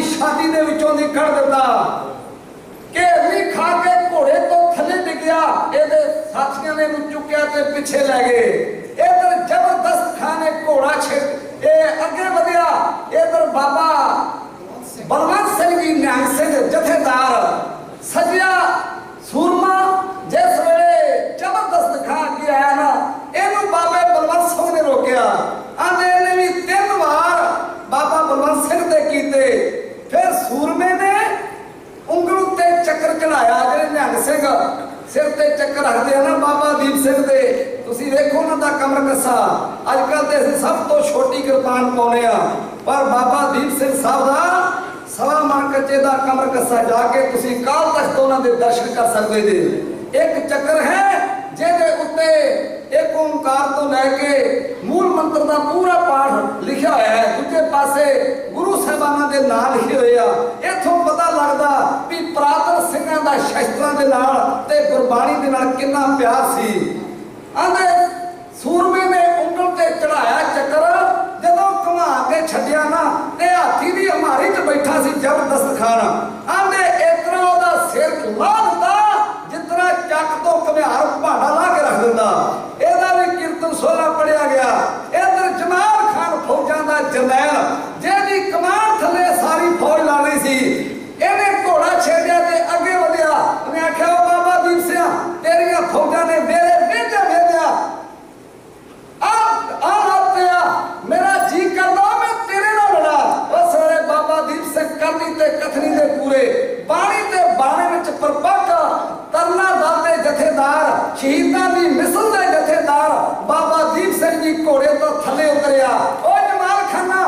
ਦੀ ਛਾਤੀ ਦੇ ਵਿੱਚੋਂ ਦੀ ਕੱਢ ਦਿੱਤਾ ਘੇਰਨੀ ਖਾ ਕੇ ਘੋੜੇ ਤੋਂ ਥੱਲੇ ਡਿੱਗਿਆ। ਇਹਦੇ ਸਾਥੀਆਂ ਨੇ ਇਹਨੂੰ ਚੁੱਕਿਆ ਤੇ ਪਿੱਛੇ ਲੈ ਗਏ। ਇਧਰ ਜ਼ਬਰਦਸਤ ਖਾਨ ਘੋੜਾ ਛੇ ਇਹ ਅੱਗੇ ਵਧਿਆ। ਇਧਰ ਬਾਬਾ ਬਲਵੰਤ ਸਿੰਘ ਜੀ ਨਿਹੰਗ ਸਿੰਘ ਜਥੇਦਾਰ ਸਜਿਆ ਸੂਰਮਾ, ਜਿਸ ਵੇਲੇ ਜ਼ਬਰਦਸਤ ਖਾ ਕੇ ਆਇਆ ਨਾ, ਇਹਨੂੰ ਬਾਬੇ ਬਲਵੰਤ ਸਿੰਘ ਨੇ ਰੋਕਿਆ। ਆਂਦੇ ਇਹਨੇ ਵੀ ਤਿੰਨ ਵਾਰ ਬਾਬਾ ਬਲਵੰਤ ਸਿੰਘ ਦੇ ਕੀਤੇ ਫਿਰ ਸੂਰਮੇ ਨੇ ਉਂਗਲ ਉੱਤੇ ਚੱਕਰ ਚੜਾਇਆ ਜਿਹੜੇ ਨਿਹੰਗ ਸਿੰਘ, ਸਿਰ ਤੇ ਚੱਕਰ ਰੱਖਦੇ ਆ ਨਾ ਬਾਬਾ ਦੀਪ ਸਿੰਘ ਦੇ। ਤੁਸੀਂ ਵੇਖੋ ਉਹਨਾਂ ਦਾ ਕਮਰ ਕੱਸਾ। ਅੱਜ ਕੱਲ ਤੇ ਅਸੀਂ ਸਭ ਤੋਂ ਛੋਟੀ ਕਿਰਪਾਨ ਪਾਉਨੇ ਆ। ਪਰ ਬਾਬਾ ਦੀਪ ਸਿੰਘ ਸਾਹਿਬ ਦਾ ਸਵਾ ਮਣ ਕੱਚੇ ਦਾ ਕਮਰ ਕੱਸਾ ਜਾ ਕੇ ਤੁਸੀਂ ਕਾਲ ਤਖਤ ਉਹਨਾਂ ਦੇ ਦਰਸ਼ਨ ਕਰ ਸਕਦੇ ਜੀ। ਇੱਕ ਚੱਕਰ ਹੈ, ਜਿਹਦੇ ਉੱਤੇ ਇੱਕ ਓੰਕਾਰ ਤੋਂ ਲੈ ਕੇ ਮੂਲ ਮੰਤਰ ਦਾ ਪੂਰਾ ਪਾਠ ਲਿਖਿਆ ਹੋਇਆ ਹੈ। ਦੂਜੇ ਪਾਸੇ ਗੁਰੂ ਸਾਹਿਬਾਨਾਂ ਦੇ ਨਾਂ ਲਿਖੇ ਹੋਏ ਆ। ਇੱਥੋਂ ਪਤਾ ਲੱਗਦਾ ਸਿੰਘਾਂ ਦਾ ਦੇ ਨਾਲ ਤੇ ਗੁਰਬਾਣੀ ਦੇ ਨਾਲ ਕਿੰਨਾ ਪਿਆਰ ਸੀ। ਆਂਦੇ ਸੂਰਮੇ ਨੇ ਉਂਗਲ ਤੇ ਚੜਾਇਆ ਚੱਕਰ, ਜਦੋਂ ਘੁਮਾ ਕੇ ਛੱਡਿਆ ਨਾ, ਤੇ ਹਾਥੀ ਦੀ ਹਮਾਰੀ 'ਚ ਬੈਠਾ ਸੀ ਜ਼ਬਰਦਸਤ ਖਾਨ। ਆਂਦੇ ਇਤਨਾ ਉਹਦਾ ਸਿਰ ਲਾ ਦਿੱਤਾ ਜਿਤਨਾ ਚੱਕ ਤੋਂ ਘੁਮਿਆਰ ਭਾਂਡਾ ਲਾ ਕੇ ਰੱਖ ਦਿੰਦਾ। ਇਹਦਾ ਵੀ ਕੀਰਤਨ ਸੋਹਣਾ ਪੜਿਆ ਗਿਆ। ਇਧਰ ਜਮਾਲ ਖਾਨ ਫੌਜਾਂ ਦਾ ਜਰਨੈਲ ਜਿਹਦੀ ਕਮਾਨ ਥੱਲੇ ਸਾਰੀ ਫੌਜ ਲਾਣੀ ਸੀ ਇਹਨੇ ਘੋੜਾ ਛੇੜਿਆ ਤੇ ਅੱਗੇ ਵਧਿਆ ਉਹਨੇ ਆਖਿਆ "ਓ ਬਾਬਾ ਦੀਪ ਸਿੰਘ ਤੇਰੀਆਂ ਫੌਜਾਂ ਨੇ ਮੇਰੇ ਵੇਝੇ ਵੇਝਿਆ ਆ ਆ ਹੱਤਿਆ ਮੇਰਾ ਜੀ ਕਰਦਾ ਮੈਂ ਤੇਰੇ ਨਾਲ ਲੜਾ ਉਹ ਸਾਰੇ ਬਾਬਾ ਦੀਪ ਸਿੰਘ ਕਰਨੀ ਤੇ ਕਥਨੀ ਦੇ ਪੂਰੇ ਬਾਣੀ ਤੇ ਬਾਣੇ ਵਿੱਚ ਪਰਪੱਕ ਤਰਨਾ ਦਾਤੇ ਜਥੇਦਾਰ ਸ਼ਹੀਦਾਂ ਦੀ ਮਿਸਲ ਦੇ ਜਥੇਦਾਰ ਬਾਬਾ ਦੀਪ ਸਿੰਘ ਜੀ ਘੋੜੇ ਤੋਂ ਥੱਲੇ ਉਤਰਿਆ। ਉਹ ਜਮਾਲ ਖਾਨਾ